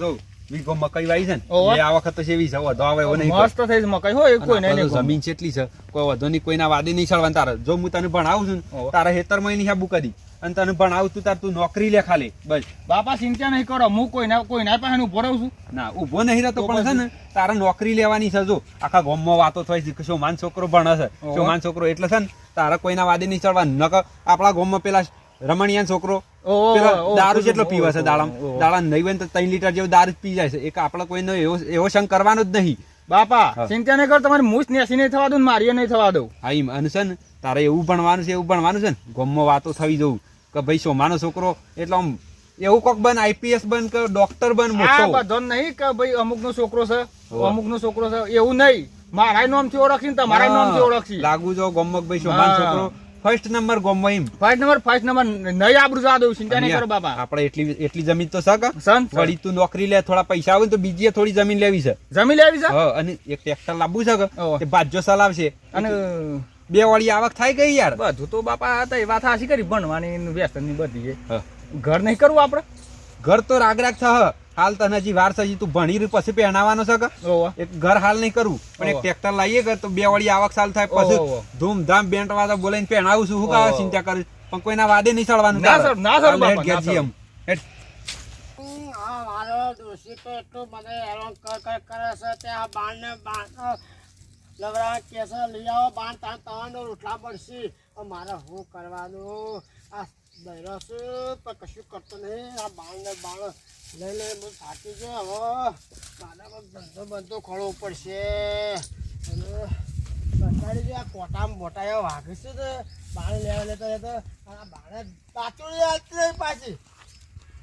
જો વીઘો મકાઈ વાઈ છે ને એ આ વખત તો સેવી છે વધો આવે એવો નહીં મસ્ત થઈ મકાઈ હોય કોઈ નહીં જમીન કેટલી છે કોઈ વધો નહીં કોઈના વાદે નહીં ચડવાનું. તારે જો હું તને ભણાવું છું ને ઓહો. તારા હેતરમાં નહીં હાબુ કરી. અને તને ભણાવું તું તાર તું નોકરી લે ખાલી બસ. બાપા ચિંતા નહીં કરો હું કોઈ ના પાસે ઊભો રહું છું. ના ઊભો નહીં રહેતો પણ છે ને તારે નોકરી લેવાની છે જો. આખા ગામમાં વાતો થાય છે કે માન છોકરો ભણે છે ઓહો. માન છોકરો એટલે છે ને તારે કોઈના વાદે નહીં ચડવા નકર આપણા ગામમાં પેલા રમણીયાન છોકરો. દારૂ જેટલો પીવે છે દાડા દાડા નહીં હોય તો ત્રણ લીટર જેવો દારૂ પી જાય છે. એક આપણે કોઈનો એવો એવો સંગ કરવાનો જ નહીં. બાપા ચિંતા નહીં કર તમારે મૂછ નેસી નહીં થવા દઉં મારીએ નહીં થવા દઉં હા એમ અને છે ને તારે એવું ભણવાનું છે એવું ભણવાનું છે ને ગામમાં વાતો થવી જવું કે ભાઈ સોમાનો છોકરો એટલે આમ એવું કોક બન આઈપીએસ બન કે ડોક્ટર બન મોટો. બધો નહીં કે ભાઈ અમુક નો છોકરો છે. અમુક નો છોકરો છે એવું નહીં. મારા નામથી ઓળખી તમારા નામથી ઓળખી. લાગુ જો ગામમાં કે ભાઈ સોમાનો છોકરો. ફર્સ્ટ નંબર એમ ફાઈટ નંબર ફર્સ્ટ નંબર નહીં આબરૂ જવા દઉં ચિંતા નહીં કરો બાપા. આપણે એટલી એટલી જમીન તો સક સન વળી તું નોકરી લે થોડા પૈસા આવે તો બીજી થોડી જમીન લેવી છે. જમીન લેવી છે? હા અને એક ટ્રેક્ટર લાવવું છે કે? બાજો ચલાવશે. અને બે વાળી આવક થાય ગઈ યાર? બધું તો બાપા હતા એ વાત હાસી કરી ભણવાની વ્યસનની બધી. ઘર નહીં કરવું આપણે? ઘર તો રાગ રાગ હ. હાલ તને હજી વાર છે તું ભણી રહ્યું પછી પહેણાવાનો છે કે? એક ઘર હાલ નહીં કરવું પણ એક ટ્રેક્ટર લાવીએ કે તો બે વળી આવક સાલ થાય પછી ધૂમધામ બેન્ટ વાળા બોલાઈને પહેણાવું છું શું કાં ચિંતા કરે પણ કોઈના વાદે નહીં ચડવાનું ના સર, ના સર, હાલ બાપા, હેડ ઘેર ના જઈએ સર. એમ. હેડ. હમ, આ મારો ડોશી તો એટલું મને હેરાન કર કર કરે છે તે આ બાણને બાણ લવરા કેસર લઈ આવો બાણ તાન તમારો રોટલા પડશે મારે શું કરવાનું? આ બૈરો છું પણ કશું કરતો નહીં. આ બાણને બાણ લઈ લઈ હું થાકી ગયો હવે મારે ધંધો બંધો ખોળવો પડશે અને કંટાળી ગયો આ કોટામાં એવા વાઘ છે તે બાણ લેવા લેતા લેતા આ બાણે આવતી નહીં પાછી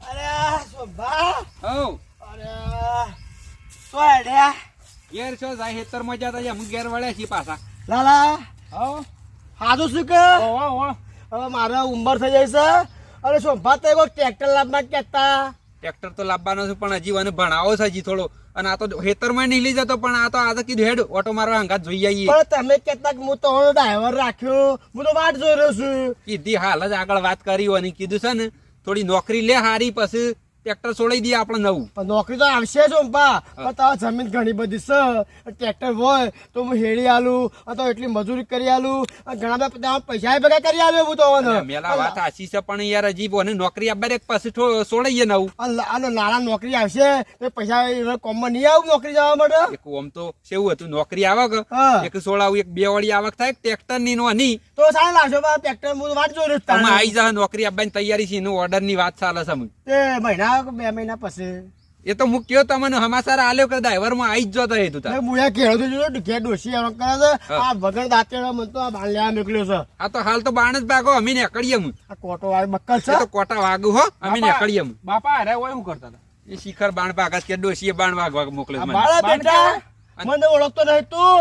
અરે શોભા હઉ. અરે શું હેડ્યા ઘેર છો જાય હેતરમાં જતા રહ્યા. હું ઘેર વળ્યા છીએ પાછા લાલા આવો. સાધુ શું કે. હવે મારે ઉંમર થઈ જાય છે અરે શોભા તો કોઈ ટ્રેક્ટર લાવવા કહેતા ટ્રેક્ટર તો લાવવાનો છે પણ હજી મને ભણાવો છે હજી થોડો. અને આ તો હેતરમાં નહીં લઈ જતો પણ આ તો આ તો કીધું હેડ ઓટો મારવા હંગાત જોઈ આવીએ. પણ તમે કેટલાક હું તો ડ્રાઈવર રાખ્યો. હું તો વાટ જોઈ રહ્યો છું. કીધી હાલ જ આગળ વાત કરી અને કીધું છે ને થોડી નોકરી લે હારી પછી ટ્રેક્ટર છોડી દઈએ આપણે નવું. પણ નોકરી તો આવશે જ ઉંપા પણ તારા જમીન ઘણી બધી છે. ટ્રેક્ટર હોય તો હું હેડી આલું અથવા એટલી મજૂરી કરી આલું અને ઘણા બધા પૈસા ભેગા કરી આલું હું તો. મેલા વાત આશી છે પણ યાર હજી બોને નોકરી આપવા એક પછી છોડાઈએ નવું. અને નાના નોકરી આવશે તો પૈસા કોમમાં નહીં આવું નોકરી જવા માટે? એક ઓમ તો કેવું હતું નોકરી આવક? એક સોળાવું એક બે વાળી આવક થાય ટ્રેક્ટરની નો નહીં તો સારા લાગશો ટ્રેક્ટર હું વાત જોઈ રહ્યો. આવી જા નોકરી આપવાની તૈયારી છે એનો ઓર્ડરની વાત ચાલે છે અમને. તે કે બે મહિના પછી? એ તો હું કયો તમને હમાસાર આલ્યો કે ડ્રાઈવરમાં આવી જ જતો હે તું તાર. મુયા કેળો તો જોયો કે ડોસી એમ કરે છે. આ વગર દાંતે મન તો આ બાણ લેવા નીકળ્યો છે. આ તો હાલ તો બાણ જ ભાગો અમે નીકળીએ હું. આ કોટો વાળ બક્કલ છે? તો કોટા વાગુ હો અમે નીકળીએ હું. બાપા અરે ઓય હું કરતા હતા? એ શિખર બાણ ભાગા કે ડોશીએ બાણ વાગવા મોકલે મને. બાળા બેટા મને ઓળખતો નહીં તું.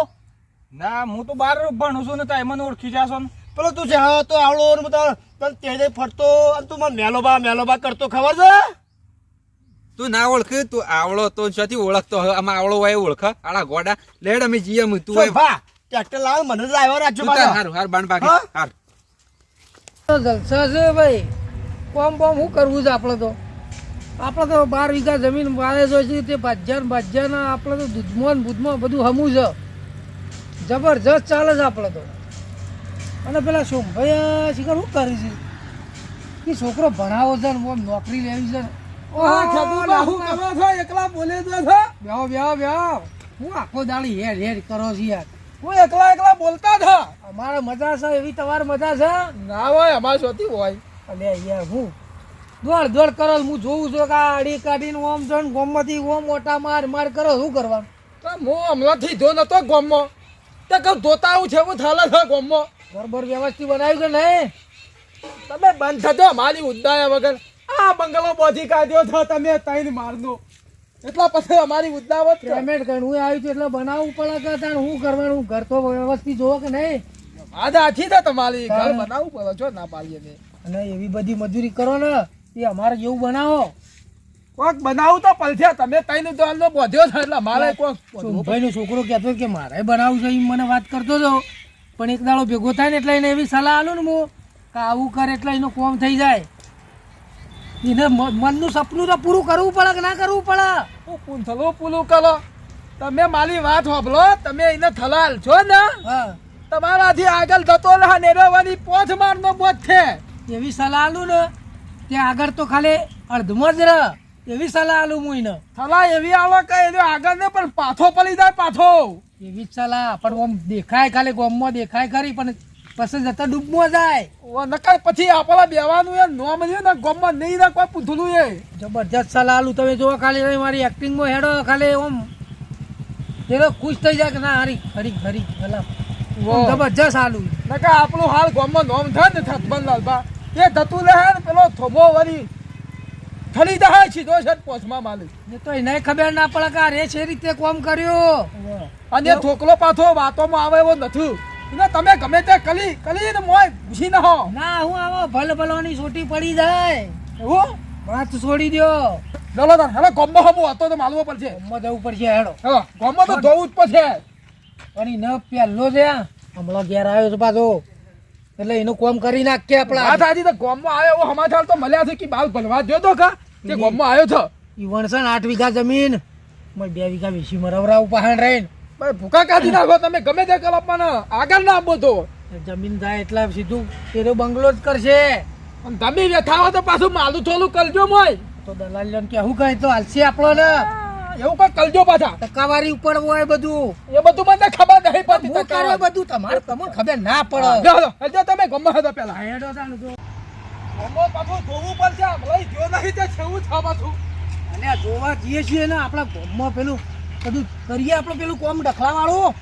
ના હું તો બાર ભણું છું ને તાય મને ઓળખી જાશો ને. પેલો તું છે તો આવડો ને બધા તને તેડે ફરતો અને તું મને મેલોબા મેલોબા કરતો ખબર છે? તું ના ઓળખ તું આવળો તો શોથી ઓળખતો હવે આમાં આવળો હોય ઓળખ આડા ગોડા. લેડ અમે જીએ મુ તું હોય ભા ટ્રેક્ટર લાવ મને ડ્રાઈવર રાખજો તું તાર હારું હાર બાણ પાકે હાર. તો જલસા છે ભાઈ. કોમ બોમ શું કરવું છે આપણે તો? આપણે તો બાર વીઘા જમીન વારે જો છે તે ભાજ્યા ભાજ્યાના આપણે તો દૂધમાં ને બૂધમાં બધું હમું છે. જબરજસ્ત ચાલે છે આપણે તો. અને પેલા સોમભાઈ શિખર શું કરી છે? કે છોકરો ભણાવો છે ને નોકરી લેવી છે ને. એકલા બોલે તો બેહો બેહો બેહો. હું આખો દાડી હેર હેર કરો છો યાર. હું એકલા એકલા બોલતા થા અમારે મજા છે એવી તમારે મજા છે? ના હોય અમારે સોતી હોય. અને યાર હું? દોડ દોડ કરો હું જોઉં છું કે અડી કાઢીને ઓમ છે ને ગોમમાંથી ઓમ મોટા માર માર કરો શું કરવાનું? તો હું હમણાંથી ધો નતો ગોમમાં તે કહું ધોતા આવું છે એવું થાલે છે ગોમમાં બરોબર વ્યવસ્થિત બનાવ્યું કે નહીં તમે બંધ થતો મારી ઉદ્દાયા વગર. આ બંગલો બોધી કાઢ્યો છો તમે તૈન મારનો એટલા પછી અમારી ઉદાવત પેમેન્ટ કરીને હું આવ્યું છું એટલે બનાવવું પડે કે શું કરવાનું? ઘર તો વ્યવસ્થિત જોવો કે નહીં? આ આથી તો તમારી. ઘર. બનાવવું પડે જો ના પાડીએ ને. અને એવી બધી મજૂરી કરો ને એ અમારે જેવું બનાવો. કોક બનાવું તો પલથ્યા તમે તૈન દોલનો બોધ્યો છે એટલે મારે કોક ભાઈ નો છોકરો કહેતો કે મારે બનાવવું છે એમ મને વાત કરતો હતો. પણ એક દાડો ભેગો થાય ને એટલે એને એવી સલાહ આલું ને હું કે આવું કરે એટલે એનું કોમ થઈ જાય. એને મનનું સપનું તો પૂરું કરવું પડે કે ના કરવું પડે? હું પૂંછલું પૂલું કરો. તમે મારી વાત સાંભળો તમે એને થલાલ છો ને? તમારાથી આગળ જતો રહે નેરવાની પોથ મારનો બોધ છે. એવી સલાહ આલું ને કે આગળ તો ખાલી અડધમાં જ રહ. એવી સલાહ આલું હું એને. થલા એવી આવે કે એને આગળ ને પણ પાથો પડી જાય પાથો. એવી જ સલાહ પણ ઓમ દેખાય ખાલી ગોમમાં દેખાય ખરી પણ પછી જતા ડૂબમાં જાય. ઓ નકર પછી આપણા બેવાનું એ નોમ રહ્યું ને ગોમમાં નહીં કોઈ પૂંછલું એ. જબરજસ્ત સલાહ આલું તમે જો ખાલી તમે મારી એક્ટિંગમાં હેડો ખાલી ઓમ. પેલો ખુશ થઈ જાય કે ના હરી હરી હરી ભલા. જબરજસ્ત આલું. નકર આપણું હાલ ગોમમાં નોમ થાય ને થતબનલાલ બા એ થતું રહે ને પેલો થોબો વરી થલી દહાય સીધો છે પોચમાં માલે. ને તો એને ખબર ના પડે કે આ રે છે રીતે કોમ કર્યો. અને થોકલો પાછો વાતોમાં આવે એવો નથી. તમે ગમે તે કલી કલી ને મોય ઘૂસી ના હો ના હું આવો ભલ ભલોની સોટી પડી જાય. એવું? વાત છોડી દ્યો. ચલો તાર. હવે ગોમમાં હમું હતો તો માલવો પડશે ગોમ્બો જવું પડશે હેડો. હા ગોમમાં તો જોવું જ પડશે. પણ ન પહેલો છે. હમણાં ઘેર આવ્યો છે પાછો. એટલે એનું કોમ કરી નાખીએ વાત આ આજે તો ગોમમાં આવ્યો એવો સમાચાર તો મળ્યા છે કે બાલ ભલવા જો તો કા કે ગોમમાં આવ્યો છો. ઈ વણસણ આઠ વીઘા જમીન. બે વીઘા વીસી મરાવરા પહાણ રહીને. ભાઈ ભૂકા કાઢી નાખો તમે ગમે તે કલાપમાં આગળ ના આપો તો. જમીન થાય એટલે સીધું પેલો બંગલો જ કરશે. પણ તમે વ્યથા હો તો પાછું માલું થોડું કરજો મોય. તો દલાલ કે હું કહે તો હાલશે આપણો ને? એવું કઈ કરજો પાછા. ટકાવારી ઉપર હોય બધું. એ બધું મને ખબર નહીં પડતી હું કરે બધું? તમારે તમને ખબર ના પડે. જો, તમે ગમે હતો પેલા. હેડો તાણ જો. ગમો પાછું જોવું પડશે ભલાઈ જો નહીં તે છેવું છે પાછું. અને જોવા જઈએ છીએ ને આપણા ગામમાં પેલું બધું કરીએ આપણે પેલું કોમ ડખલા વાળું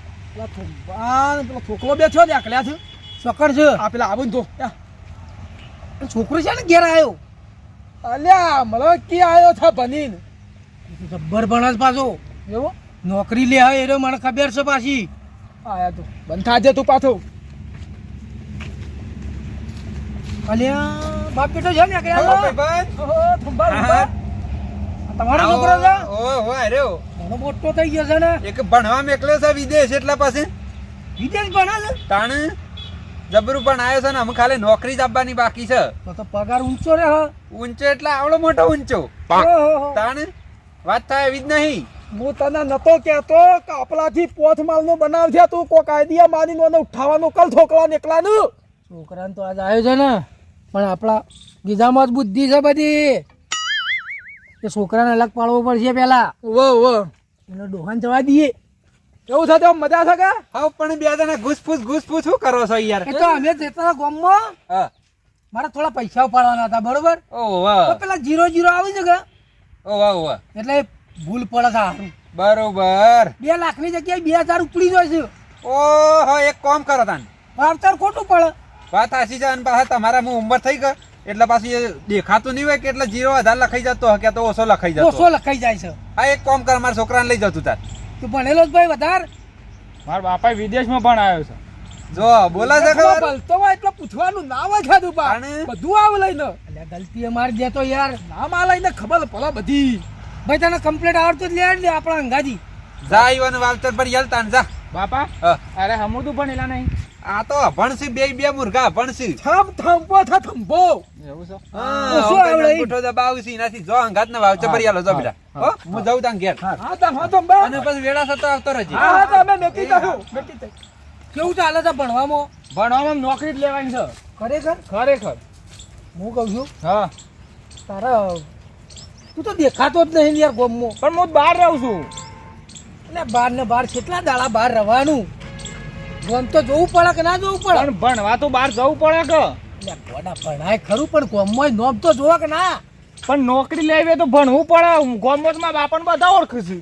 પેલા છોકરો બેઠો ને આકલ્યા છે. સકડ છે. આ પેલા આવું તો છોકરો છે ને ઘેર આવ્યો અલ્યા મળો કી આવ્યો છે બનીન જબ્બર ભણસ પાછો. એવો? નોકરી લે હવે એનો મને ખબર છે પાછી. આયા તું. બંધ થાજે તું પાછું. અલ્યા બાપ બેટો છે ને કે હલો, ભાઈબંધ. ઓહો, થંભા, હા. થંભા. તમારો છોકરો છે? ઓય, અરે, ઘણો મોટો થઈ ગયો છે ને? એક ભણવા મેકલ્યો છે વિદેશ એટલા પાસે? વિદેશ ભણે છે? તાણ? જબરું પણ આવ્યો છે ને અમે ખાલી નોકરી જ આપવાની બાકી છે. તો તો પગાર ઊંચો રે હા. ઊંચો એટલે આવડો મોટો ઊંચો. તાણે તાણ? વાત થાય એવી જ નહીં. હું તને નતો કહેતો કે આપણાથી પોથ માલનો બનાવ છે તું કોઈ કાયદિયા માની નો ઉઠાવવાનું કલ છોકરા નું છોકરાને તો આજ આવ્યો છે ને પણ આપણા ગીજામાં જ બુદ્ધિ છે બધી. એ છોકરાને અલગ પાડવો પડશે પેલા. વો વો એનો ડોહાન જવા દઈએ. એવું થતો આમ મજા છે કે? હા પણ બે જણા ઘૂસફૂસ ઘૂસફૂસ શું કરો છો યાર? એ તો અમે જતા ગામમાં. હા. મારે થોડા પૈસા ઉપાડવાના હતા બરોબર? ઓહો પેલા જીરો જીરો આવી છે કે? ઓહો ઓહો એટલે ભૂલ પડે છે બરોબર. બે લાખની જગ્યાએ બે હજાર ઉપડી જાય છે. ઓહો એક કામ કરો તાન. વાવતર ખોટું પડે. વાત હાચી છે અને પાછા તમારા હું ઉંમર થઈ ગઈ. એટલે પાછું એ દેખાતું નહીં હોય કે એટલે જીરો આધાર લખાઈ જતો હોય કે તો ઓછો લખાઈ જતો ઓછો લખાઈ જાય છે. આ એક કામ કર મારા છોકરાને લઈ જતું તાર. તું ભણેલો જ ભાઈ વધાર? મારા બાપા વિદેશમાં પણ આવ્યો છે. જો બોલા છે ખબર? બોલતો હોય એટલે પૂછવાનું નામ હોય ખાધું પા બધું આવ લઈને. એટલે ગલતી અમારી જે તો યાર નામ આ લઈને ખબર પડે બધી. ભાઈ તને કમ્પ્લેટ આવડતું જ લે આપણા અંગાજી. જા ઈવન વાવતર પર યલ તાન જા. બાપા અરે હમુ તું ભણેલા નહીં. આ તો ભણસી બે બે મુર્ગા ભણસી થમ થંભો થા થંભો એવું છે? હા શું આવડે અંગૂઠો દબાવશી એનાથી જો અંગાત ને વાવતર પર યાલો જો બેટા હો. હું જાઉં તાન ઘેર. હા તો હા તો બા. અને પછી વેળા થતો આવતો રહેજે. હા હા તો અમે મેકી દઉં મેકી દઉં કેવું ચાલે છે ભણવામાં? ભણવામાં નોકરી જ લેવાની છે. ખરેખર? ખરેખર. હું કહું છું હા. તારા તું તો દેખાતો જ નહીં યાર ગોમમાં. પણ હું બહાર રહું છું. એટલે બાર ને બાર કેટલા દાડા બહાર રહેવાનું ગોમ તો જોવું પડે કે ના જોવું પડે? ભણવા તો બહાર જવું પડે કે? એટલે ગોડા ભણાય ખરું પણ ગોમમાં નોમ તો જોવા કે ના? પણ નોકરી લેવી તો ભણવું પડે. ગોમતમાં બાપાને બધા ઓળખે છે.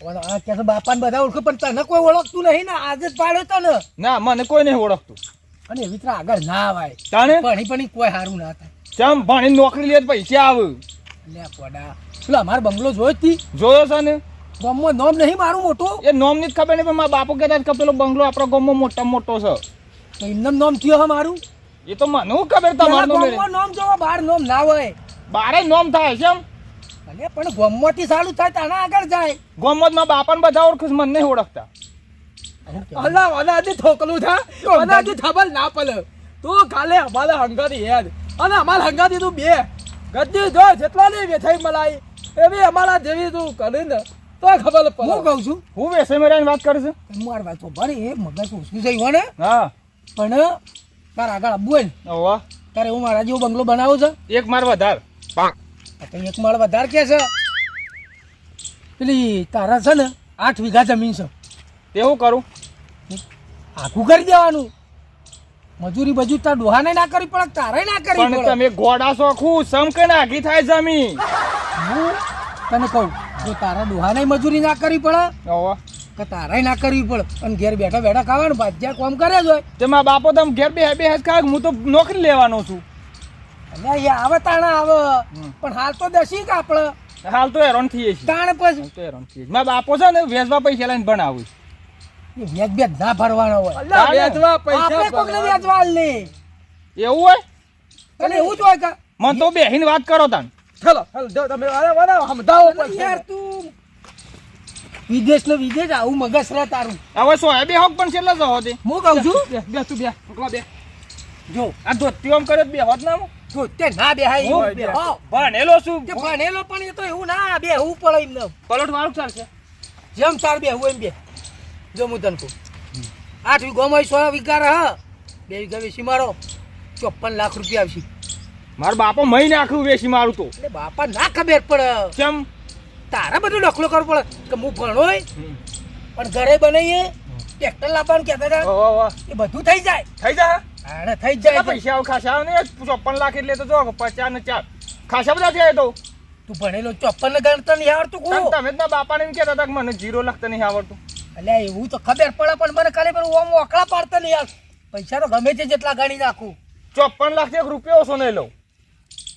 પણ આ કે છે બાપાને બધા ઓળખે પણ તને કોઈ ઓળખતું નહીં ને? આજે જ પાડ્યો તો ને ના મને કોઈ નહીં ઓળખતું. અને એવી રીતે આગળ ના આવાય તાણે? ભણી ભણી કોઈ સારું ના થાય. ચમ ભણી નોકરી લે પૈસા આવે. લે પોડા પેલા અમારો બંગલો જોયો તી. જોયો છે ને? ગામમાં નોમ નહીં મારું મોટું. એ નોમની જ ખબર નહીં પણ મારા બાપુ કહેતા હતા કે પેલો બંગલો આપણો ગામમાં મોટા મોટો છે. એમને નોમ થયો હા મારું? એ તો મને શું ખબર તમારું નોમ નોમ જોવા બહાર નોમ ના હોય. બારે નોમ થાય છે એમ? અલે પણ ગામમાંથી સારું થાય તાના આગળ જાય. ગોમતમાં બાપન બધા ઓળખું મને નહીં ઓળખતા. અલા અનાજી ઠોકલું થા. અનાજી થબલ ના પલ તું કાલે અમારે હંગાતી હેડ. અને અમારે હંગાતી તું બે. ગદ્દી જો જેટલા ને વેઠાઈ મલાઈ એવી અમારા જેવી તું કરી ને તો ખબર હું પડે કહું છું? હું વેસે મેરાની વાત કરું છું? મારી વાત તો ભરે એ મગજ ઓછું જઈ હોય ને હા. પણ તારા આગળ આવવું હોય ને ઓવા તારે હું મારા જેવો બંગલો બનાવું છે. એક માળ વધાર. આ તો એક માળ વધાર કે છે. પેલી તારા છે ને આઠ વીઘા જમીન છે. તેવું કરું? આખું કરી દેવાનું. મજૂરી બજુ તાર ડોહાને ના કરી પડે તારે ના કરી પણ તમે ગોડા શોખું સમકે નાખી થાય જમીન? હું તને કહું જો તારા ડોહાને મજૂરી ના કરી પડે ઓવા કે તારાય ના કરવી પડે. અને ઘેર બેઠા બેઠા ખાવાનું ભાજ્યા કોમ કરે જ હોય. તે મારા બાપો તમે ઘેર બે બે હેસ ખાવ હું તો નોકરી લેવાનો છું. એટલે એ આવે તાણા આવે. પણ હાલ તો દસી કે આપણે હાલ તો હેરાન થઈએ છીએ. તાણ પછી? તો હેરાન થઈએ. મારા બાપો છે ને વેચવા પૈસા લઈને ભણાવું. વેચ બેચ ના ભરવાનો હોય. વેચવા પૈસા આપણે કોકને વેચવા લે એવું હોય? અને એવું જ હોય કે? મને તો બેહીને વાત કરો તાન ચલો ચલો તમે અરે વાળા સમજાવો યાર તું વિદેશ નો વિદેશ આવું મગજ રે તારું. હવે સો બે હોક પણ છેલ્લા જવો તે હું કહું છું? બે બે તું બે. બે. જો. આ ધોતી આમ કર્યો બે હોત ના જો તે ના હું બે. હો. ભણેલો શું તે ભણેલો પણ એ તો એવું ના બેહવું પડે એમને. પલોટ વાળું ચાલશે જેમ તાર બેહવું એમ બે. જો હું તને કહું. આઠ વીઘામાં સો વીઘા રહ. બે વીઘા વેસી મારો. ચોપન લાખ રૂપિયા આવશે. મારો બાપો મહી નાખ્યું વેસી મારું તો. બાપા ના ખબર પડે. કેમ? તારે બધું ડખલો કરવો પડે કે હું ભણો પણ ઘરે બનાવીએ ટ્રેક્ટર લાવવાનું કહેતા હતા. એ બધું થઈ જાય. થઈ જાય? અરે થઈ જાય પૈસા આવ? ખાસા આવે ને ચોપન લાખ એટલે તો જો પચાસ ને ચાર. ખાસા બધા થયા તો? તું ભણેલો ચોપન ને ગણતર નહીં આવડતું કોણ? તમે ના બાપાને એમ કહેતા હતા કે મને જીરો લખતા નહીં આવડતું. એટલે એવું તો ખબર પડે પણ મને ખાલી પણ ઓમ ઓકળા પાડતા નહીં યાર. પૈસા તો ગમે તે જેટલા ગણી નાખું. ચોપન લાખ એક રૂપિયો ઓછો નહીં લઉં.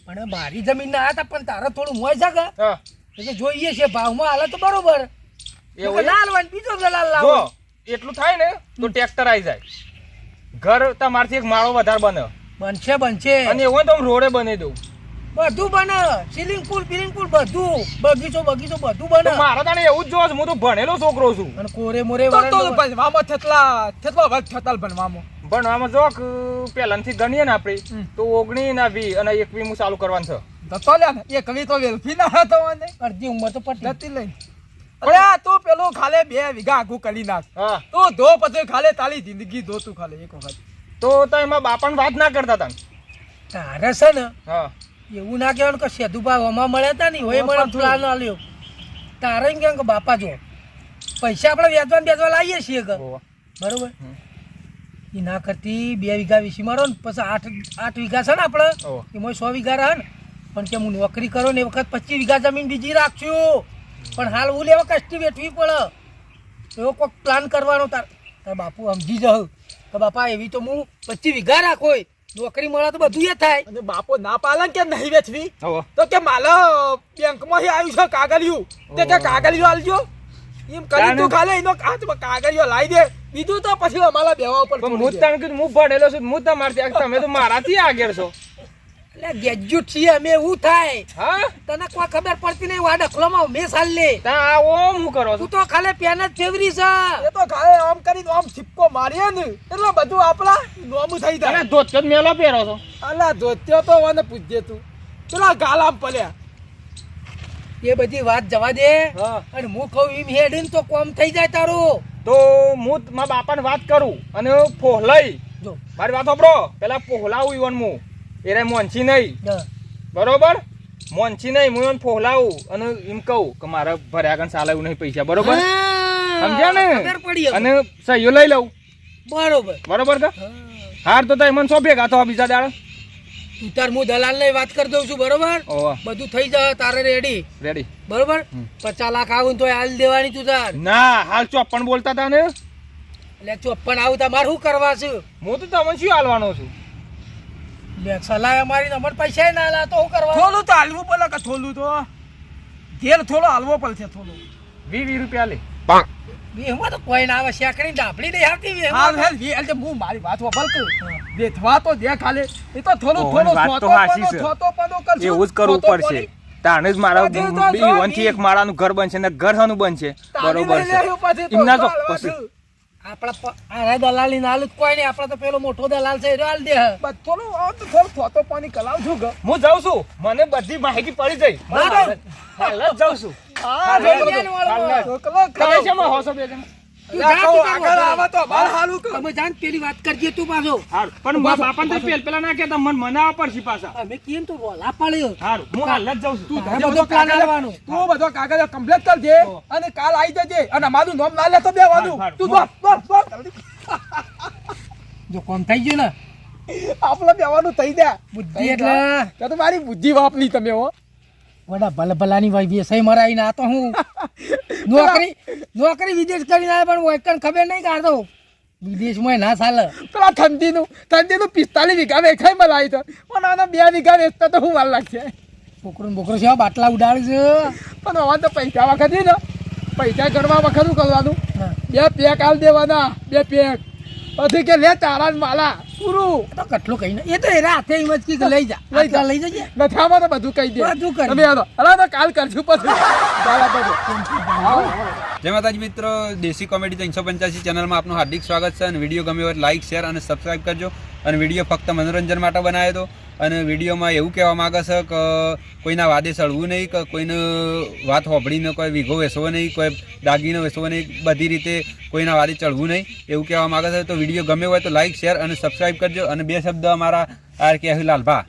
પણ મારી જમીન ના હતા પણ તારા થોડું હોય છે કે? હા. એટલે જોઈએ છે ભાવમાં હાલે તો બરોબર. એવું લાલ વાન બીજો દલાલ લાવો. એટલું થાય ને તો ટ્રેક્ટર આવી જાય. ઘર તમારથી એક માળો વધારે બને. બનશે બનશે. અને એવું તો હું રોડે બની દઉં. બધું બને. સ્વિમિંગ પુલ બિલિંગ પુલ બધું. બગીચો બગીચો બધું બને. મારા તાણે એવું જ જોશ હું તો ભણેલો છોકરો છું. અને કોરે મોરે તો તો ભણવામાં થતલા થતલા ભાગ થતલ ભણવામાં. ભણવામાં જો કે પહેલાથી ગણીએ ને આપણે તો ઓગણી ના વી અને એકવી હું ચાલુ કરવાનું છે. ધતો લે એ કવિ તો વેલફી ના હતો મને. અડધી ઉંમર તો પટી. નથી લઈ. અરે તું પેલું ખાલે બે વીઘા આઘું કરી નાખ. તું ધો પછી ખાલે તારી જિંદગી ધો તું ખાલે એક વખત. તો તો એમાં બાપાને વાત ના કરતા હતા તારે છે ને એવું ના કહેવાનું કે હમા મળ્યા હતા ને હોય મળે પ્લાન લ્યો તારે એમ કેમ કે બાપા જો પૈસા આપણે વેચવા ને બેચવા લાવીએ છીએ કે? બરોબર. એ ના કરતી બે વીઘા વીસી મારો ને પછી આઠ આઠ વીઘા છે ને આપણે એમાં સો વીઘા રહે ને. પણ કે હું નોકરી કરો ને એ વખત પચીસ વીઘા જમીન બીજી રાખશું. પણ હાલ હું લેવા કષ્ટી વેઠવી પડે. એવો કોઈક પ્લાન કરવાનો તાર. તાર બાપુ સમજી જાઉં. તો બાપા એવી તો હું પચીસ વીઘા રાખો. નોકરી મળે તો બધું એ થાય. અને બાપો ના પાલન કે નહીં વેચવી? તો કે માલો બેંકમાંથી આવ્યું છે કાગળિયું. તે કે કાગળિયું આલજો. એમ કરી તું ખાલે એનો કાગળિયો લાવી દે. બીજું તો પછી અમારા બેવા ઉપર હું તને કીધું હું ભણેલો છું હું તમારથી તમે તો મારાથી આગળ છો. ગ્રેજ્યુએટ છીએ અમે એવું થાય. હા? તને કોઈ ખબર પડતી નહીં વાડા ખોલામાં મેં સાલ. લે તા આ ઓમ હું કરો તું તો ખાલી પેન જ ફેવરી છે. એ તો ખાલે આમ કરી આમ છીપકો મારીએ ને એટલે બધું આપણા નોમું થઈ જાય. ધોત્યો મેલો પહેરો છો? અલા ધોત્યો તો મને પૂછજે તું. પેલા ગાલામ પલ્યા એ બધી વાત જવા દે. હા. અને હું કહું એમ હેડીને તો કોમ થઈ જાય તારું. તો હું મારા બાપાને વાત કરું અને પોહલાઈ જો. મારી વાત સાંભળો. પેલા પોહલાવું ઈવન હું. એ રે મોનસી નહીં. બરોબર? મોનસી નહીં હું એને ફોહલાવું અને એમ કહું કે મારે ભર્યા આગળ ચાલે એવું નહીં પૈસા બરોબર? સમજ્યા ને? પડી અને સહીઓ લઈ લઉં. બરોબર. બરોબર કે હાર તો તમે મને સો ભેગા થવા બીજા દાડે. તું તાર હું દલાલ ને વાત કરી દઉં છું બરોબર? બધું થઈ જાય તારે રેડી રેડી બરોબર. પચાસ લાખ આવું તો હાલ દેવાની તું તાર. ના હાલ ચોપન બોલતા તા ને. એટલે ચોપ્પન આવું તમારે શું કરવા છે? હું તો તમને શું હાલવાનો છું? લે, સલાહ અમારી ને અમારે પૈસા ના લા તો શું કરવા? થોડું તો હાલવું પડે કે થોડું તો. ઘેર થોડો હાલવો પડશે થોડું. વી વી રૂપિયા લે. એમાં તો કોઈ ના આવે શેકડી ડાબડી નહીં આવતી હાલ એમાં. વી એટલે હું મારી વાત વપલ કર. દેખવા તો દે ખાલે એ તો થોડું થોડું થોતો હાચી થોતો પનો કરશું. એવું જ કરવું પડશે. પની. જ મારા બી વનથી એક માળાનું ઘર બનશે ને ઘર હનું બનશે. બરોબર છે. તો પછી. આપણા આના દલાલી ના આલું કોઈ નહીં. આપણે તો પેલો મોટો દલાલ છે એ રહ્યો આલ દે. થોડું આમ તો થોડું થોતો પાણી કલાવજો કે હું જાઉં છું. મને બધી માહિતી પડી જઈ હા, હાલ જ જાઉં છું. હા લઈ ગયા ને વાળો. છોકરો તમે શેમાં હોશો બે જણ? અને કાલ આવી જજે. અને અમારું નામ ના લેતો બેવાનું. તું જો કોમ થઈ ગયું ને? આપણે બેવાનું થઈ જાય. બુદ્ધિ એટલે તો મારી બુદ્ધિ વાપરી તમે હો. વડા ભલે ભલાની ભાઈ સહી મરાઈ ના તો હું. નોકરી નોકરી વિદેશ કરીને આવ્યા પણ એકણ ખબર નહીં કાઢતો. વિદેશમાં ના ચાલે. પેલા ઠંડીનું ઠંડીનું પિસ્તાલીસ વીઘા વેચાય મલાઈ તો. પણ આના બે વીઘા વેચતા તો હું વાર લાગશે? છોકરો બોકરો છે બાટલા ઉડાડે છે. પણ હવે તો પૈસા વખત ને. પૈસા ગણવા વખત શું કરવાનું? બે પેક આલ દેવાના બે પેક. પછી કે લે તારા માલા. પૂરું. એ તો કટલો કહીને. એ તો એના હાથે એમ જ કી લઈ જા. લઈ જા. લઈ જજે. નથામાં તો બધું કહી દે. બધું કરી. તમે આવો તો કાલ કરશું પછી. ચાલો પછી. જય માતાજી મિત્રો દેશી કોમેડી ત્રણસો પંચ્યાસી ચેનલમાં આપનું હાર્દિક સ્વાગત છે અને વીડિયો ગમ્યો હોય લાઇક શેર અને સબસ્ક્રાઇબ કરજો. અને વીડિયો ફક્ત મનોરંજન માટે બનાવ્યો હતો અને વિડીયોમાં એવું કહેવા માગે છે કે કોઈના વાદે ચડવું નહીં કે કોઈને વાત હોભળીને કોઈ વીઘો વેસવો નહીં કોઈ દાગીનો વેસવો નહીં બધી રીતે કોઈના વાદે ચડવું નહીં એવું કહેવા માગે છે. તો વીડિયો ગમે હોય તો લાઇક શેર અને સબસ્ક્રાઇબ કરજો. અને બે શબ્દ અમારા આર કે લાલભા.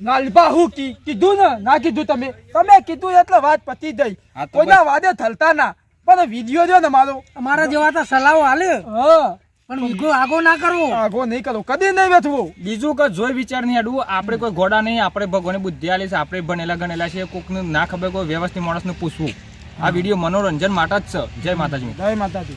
લાલભા હું કીધું ને? ના કીધું તમે. તમે કીધું એટલે વાત પતી ગઈ. કોઈના વાદે થલતા ના. પણ વીડિયો જો ને મારો. અમારા જેવા તો સલાહો હાલે. હા. પણ ઈગો આગો ના કરવો. આગો નહીં કરો કદી નહીં બેઠવું બીજું કે જોઈ વિચાર નહીં અડવું આપણે કોઈ ઘોડા નહીં આપણે ભગવાન બુદ્ધિ આલી છે આપણે ભણેલા ગણેલા છે કોકને ના ખબર કોઈ વ્યવસ્થિત માણસને પૂછવું. આ વીડિયો મનોરંજન માટે જ છે. જય માતાજી. જય માતાજી.